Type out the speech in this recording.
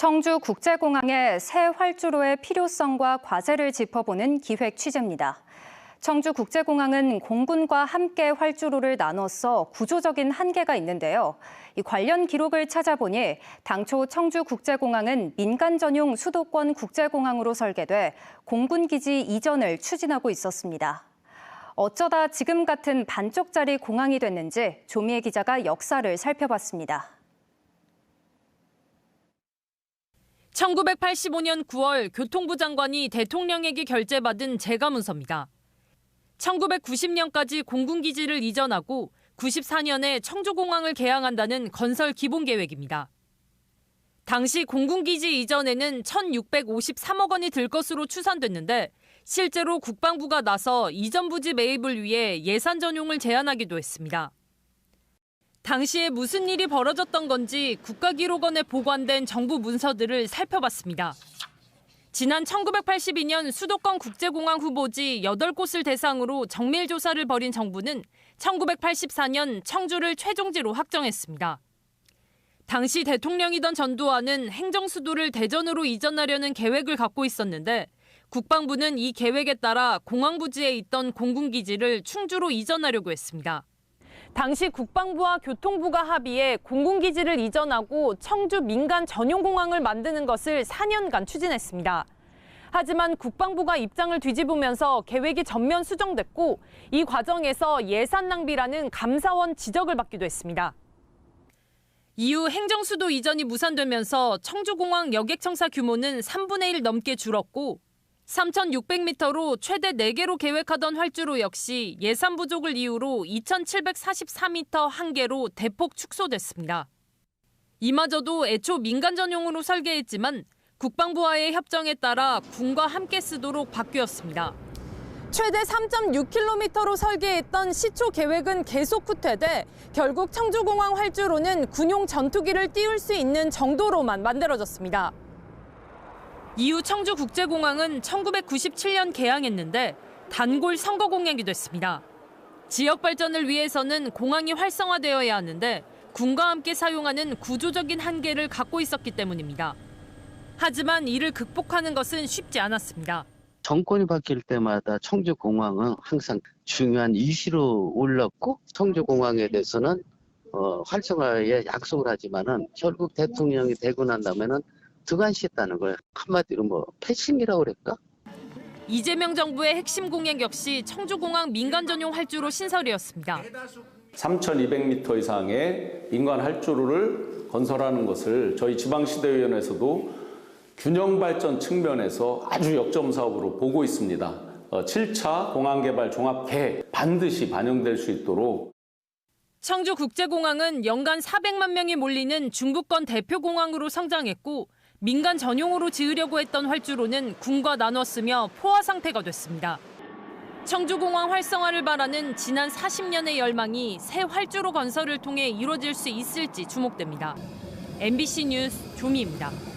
청주 국제공항의 새 활주로의 필요성과 과제를 짚어보는 기획 취재입니다. 청주 국제공항은 공군과 함께 활주로를 나눠서 구조적인 한계가 있는데요. 이 관련 기록을 찾아보니 당초 청주 국제공항은 민간 전용 수도권 국제공항으로 설계돼 공군 기지 이전을 추진하고 있었습니다. 어쩌다 지금 같은 반쪽짜리 공항이 됐는지 조미애 기자가 역사를 살펴봤습니다. 1985년 9월 교통부 장관이 대통령에게 결재받은 재가문서입니다. 1990년까지 공군기지를 이전하고 94년에 청주공항을 개항한다는 건설 기본 계획입니다. 당시 공군기지 이전에는 1,653억 원이 들 것으로 추산됐는데 실제로 국방부가 나서 이전 부지 매입을 위해 예산 전용을 제한하기도 했습니다. 당시에 무슨 일이 벌어졌던 건지 국가기록원에 보관된 정부 문서들을 살펴봤습니다. 지난 1982년 수도권 국제공항 후보지 8곳을 대상으로 정밀 조사를 벌인 정부는 1984년 청주를 최종지로 확정했습니다. 당시 대통령이던 전두환은 행정 수도를 대전으로 이전하려는 계획을 갖고 있었는데 국방부는 이 계획에 따라 공항 부지에 있던 공군기지를 충주로 이전하려고 했습니다. 당시 국방부와 교통부가 합의해 공군기지를 이전하고 청주 민간 전용공항을 만드는 것을 4년간 추진했습니다. 하지만 국방부가 입장을 뒤집으면서 계획이 전면 수정됐고 이 과정에서 예산 낭비라는 감사원 지적을 받기도 했습니다. 이후 행정수도 이전이 무산되면서 청주공항 여객청사 규모는 3분의 1 넘게 줄었고 3,600m로 최대 4개로 계획하던 활주로 역시 예산 부족을 이유로 2,744m 한 개로 대폭 축소됐습니다. 이마저도 애초 민간 전용으로 설계했지만 국방부와의 협정에 따라 군과 함께 쓰도록 바뀌었습니다. 최대 3.6km로 설계했던 시초 계획은 계속 후퇴돼 결국 청주공항 활주로는 군용 전투기를 띄울 수 있는 정도로만 만들어졌습니다. 이후 청주국제공항은 1997년 개항했는데 단골 선거 공약이 됐습니다. 지역 발전을 위해서는 공항이 활성화되어야 하는데 군과 함께 사용하는 구조적인 한계를 갖고 있었기 때문입니다. 하지만 이를 극복하는 것은 쉽지 않았습니다. 정권이 바뀔 때마다 청주공항은 항상 중요한 이슈로 올랐고 청주공항에 대해서는 어, 활성화에 약속을 하지만은 결국 대통령이 되고 난 다음에는 등한시했다는 거예요. 한마디로 뭐 패싱이라고 그럴까? 이재명 정부의 핵심 공약 역시 청주공항 민간 전용 활주로 신설이었습니다. 3,200m 이상의 민간 활주로를 건설하는 것을 저희 지방시대위원회에서도 균형 발전 측면에서 아주 역점 사업으로 보고 있습니다. 7차 공항개발 종합계획 반드시 반영될 수 있도록 청주국제공항은 연간 400만 명이 몰리는 중부권 대표 공항으로 성장했고 민간 전용으로 지으려고 했던 활주로는 군과 나눴으며 포화 상태가 됐습니다. 청주공항 활성화를 바라는 지난 40년의 열망이 새 활주로 건설을 통해 이루어질 수 있을지 주목됩니다. MBC 뉴스 조미입니다.